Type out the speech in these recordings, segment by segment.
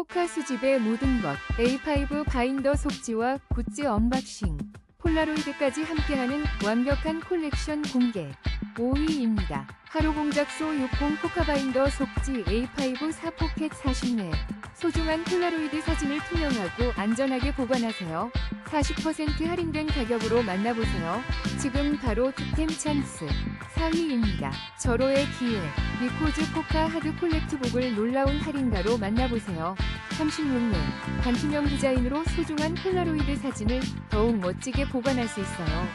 포카 수집의 모든 것 A5 바인더 속지와 굿즈 언박싱 폴라로이드까지 함께하는 완벽한 콜렉션 공개 5위입니다. 하루 공작소 60 포카 바인더 속지 A5 4포켓 40매 소중한 폴라로이드 사진을 투명하고 안전하게 보관하세요. 40% 할인된 가격으로 만나보세요. 지금 바로 득템 찬스 4위입니다. 절호의 기회 미코즈 포카 하드 콜렉트북을 놀라운 할인가로 만나보세요. 36매 반투명 디자인으로 소중한 폴라로이드 사진을 더욱 멋지게 보관할 수 있어요.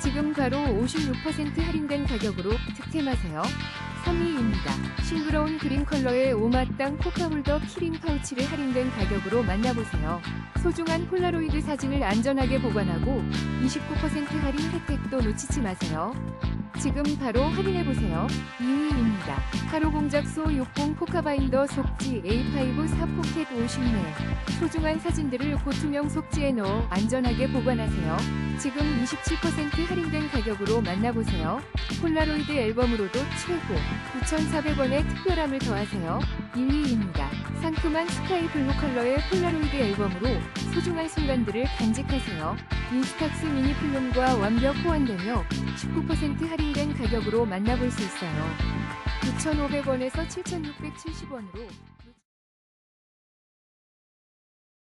지금 바로 56% 할인된 가격으로 득템하세요. 3위입니다. 싱그러운 그린 컬러의 오마땅 포카홀더 키링 파우치를 할인된 가격으로 만나보세요. 소중한 폴라로이드 사진을 안전하게 보관하고 29% 할인 혜택도 놓치지 마세요. 지금 바로 확인해보세요. 2위입니다. 하루 공작소 60 포카바인더 속지 A5 4 포켓 50매 소중한 사진들을 고투명 속지에 넣어 안전하게 보관하세요. 지금 27% 할인된 가격으로 만나보세요. 폴라로이드 앨범으로도 최고 9,400원의 특별함을 더하세요. 2위입니다. 상큼한 스카이 블루 컬러의 폴라로이드 앨범으로 소중한 순간들을 간직하세요. 인스탁스 미니 필름과 완벽 호환되며 19% 할인된 가격으로 만나볼 수 있어요. 9,500원에서 7,670원으로